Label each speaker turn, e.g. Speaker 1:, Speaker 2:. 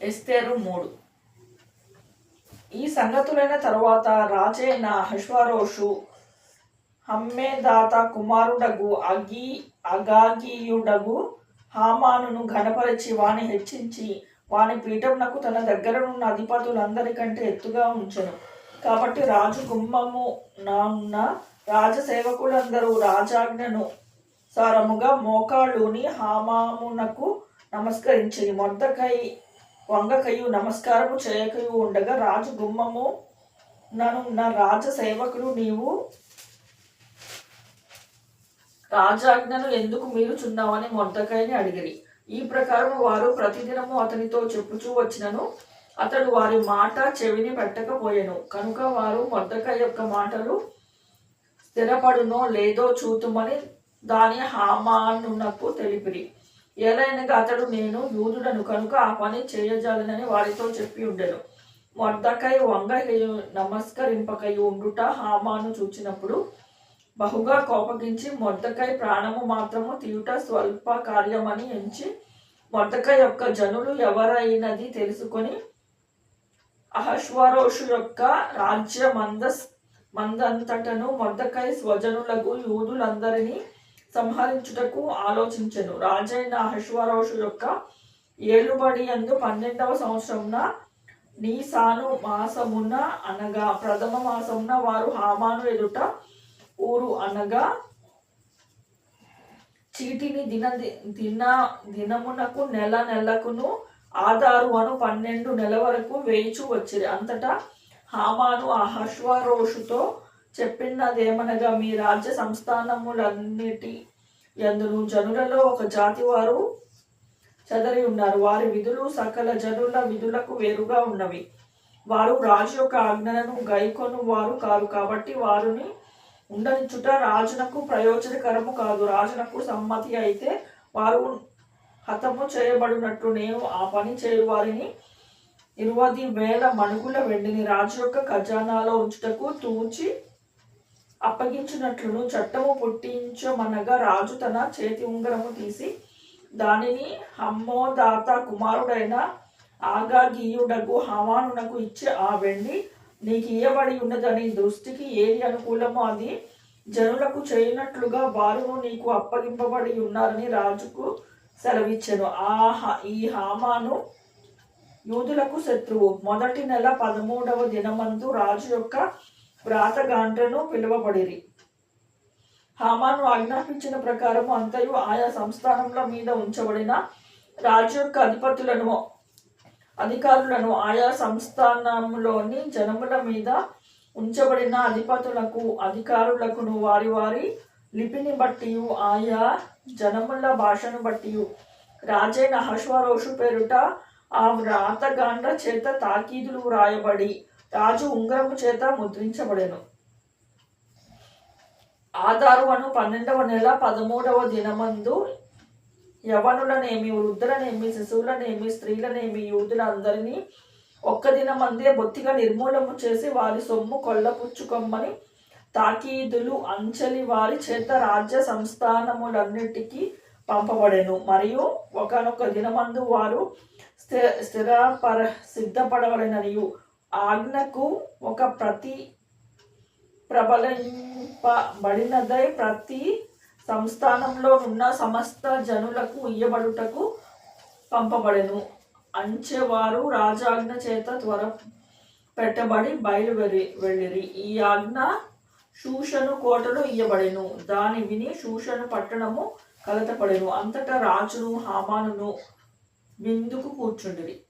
Speaker 1: ఎస్తేరు మూడు. ఈ సంగతులైన తరువాత రాజైన అహశ్వరోషు హమ్మేదాత కుమారుడగు అగి అగాగియుడగు హామానును ఘనపరిచి వాని హెచ్చించి వాని పీఠమునకు తన దగ్గరనున్న అధిపతులందరికంటే ఎత్తుగా ఉంచెను. కాబట్టి రాజు గుమ్మము నాన్న రాజసేవకులందరూ రాజాజ్ఞను సారముగా మోకాళ్ళుని హామామునకు నమస్కరించి మొద్దకై వంగకయు నమస్కారము చేయకయు ఉండగా రాజు గుమ్మము నన్ను నా రాజ సేవకులు నీవు. రాజాజ్ఞను ఎందుకు మీరు చున్నావని మొద్దకాయని అడిగిరి. ఈ ప్రకారం వారు ప్రతిదినము అతనితో చెప్పుచూ వచ్చినను. అతడు వారి మాట చెవిని పెట్టకపోయెను. కనుక వారు మొద్దకాయ యొక్క మాటలు స్థిరపడునో లేదో చూతుమని దాని హామానునకు తెలిపిరి. ఏలైనగా అతడు నేను యూదుడను కనుక ఆ పని చేయజాలనని వారితో చెప్పి ఉండెను. మొద్దకై వంగయు నమస్కరింపకయు ఉండుట హామాను చూచినప్పుడు బహుగా కోపగించి మొద్దకై ప్రాణము మాత్రము తీయుట స్వల్ప కార్యమని ఎంచి మొద్దకై యొక్క జనులు ఎవరైనది తెలుసుకొని అహశ్వరోషు యొక్క రాజ్య మందస్ మందంతటను మొద్దకై స్వజనులకు యూదులందరినీ సంహరించుటకు ఆలోచించెను. రాజైన అహశ్వరోషు యొక్క ఏలుబడి అందు పన్నెండవ సంవత్సరమున నీసాను మాసమున అనగా ప్రథమ మాసమున వారు హామాను ఎదుట ఊరు అనగా చీటిని దిన దిన దినమునకు నెల నెలకును ఆధారు అను పన్నెండు నెల వరకు వేయిచు వచ్చిరి. అంతటా హామాను అహశ్వరోషుతో చెప్పినదేమనగా మీ రాజ్య సంస్థానములన్నిటి ఎందును జనులలో ఒక జాతి వారు చెదరి ఉన్నారు. వారి విధులు సకల జనుల విధులకు వేరుగా ఉన్నవి. వారు రాజు యొక్క ఆజ్ఞలను గైకొను వారు కాదు కాబట్టి వారిని ఉండనిచ్చుట రాజునకు ప్రయోజనకరము కాదు. రాజునకు సమ్మతి అయితే వారు హతము చేయబడినట్టు నేను ఆ పని చేయు వారిని ఇరవై వేల మణుగుల వెండిని రాజు యొక్క ఖజానాలో ఉంచుటకు తూచి అప్పగించినట్లును చట్టము పుట్టించమనగా రాజు తన చేతి ఉంగరము తీసి దానిని హమ్మోదాత కుమారుడైన ఆగాగీయుడకు హవానునకు ఇచ్చే ఆ వెండి నీకు ఇయ్యబడి ఉన్నదని దృష్టికి ఏది అనుకూలమో అది జనులకు చేయనట్లుగా వారును నీకు అప్పగింపబడి ఉన్నారని రాజుకు సెలవిచ్చాను. ఆ హ- ఈ హామాను యూదులకు శత్రువు. మొదటి నెల పదమూడవ దినమందు రాజు యొక్క వ్రాతగాండ్రను పిలువబడిరి. హామాను ఆజ్ఞాపించిన ప్రకారము అంతయు ఆయా సంస్థానముల మీద ఉంచబడిన రాజు యొక్క అధిపతులను అధికారులను ఆయా సంస్థానంలోని జనముల మీద ఉంచబడిన అధిపతులకు అధికారులకును వారి వారి లిపిని బట్టి ఆయా జనముల భాషను బట్టి రాజైన హశ్వరోషు పేరుట ఆ వ్రాతగాండ్ర చేత తాకీదులు వ్రాయబడి రాజు ఉంగరము చేత ముద్రించబడెను. ఆధారు అను పన్నెండవ నెల పదమూడవ దినమందు యవనులనేమి వృద్ధులనేమి శిశువులనేమి స్త్రీలనేమి యూదులందరినీ ఒక్క దినమందే బొత్తిగా నిర్మూలము చేసి వారి సొమ్ము కొల్లపుచ్చుకొమ్మని తాకీదులు అంచలి వారి చేత రాజ్య సంస్థానములన్నిటికీ పంపబడెను. మరియు ఒకనొక దినమందు వారు స్థిర స్థిరపర సిద్ధపడవలెననియు. ఆజ్ఞకు ఒక ప్రతి ప్రబలింపబడినదై ప్రతి సంస్థానంలో ఉన్న సమస్త జనులకు ఇయ్యబడుటకు పంపబడెను. అంచెవారు రాజాజ్ఞ చేత త్వర పెట్టబడి బయలువెరి వెళ్ళిరి. ఈ ఆజ్ఞ శూషను కోటలో ఇయ్యబడెను. దాని విని శూషను పట్టణము కలతపడెను. అంతటా రాజును హామానును విందుకు కూర్చుండిరి.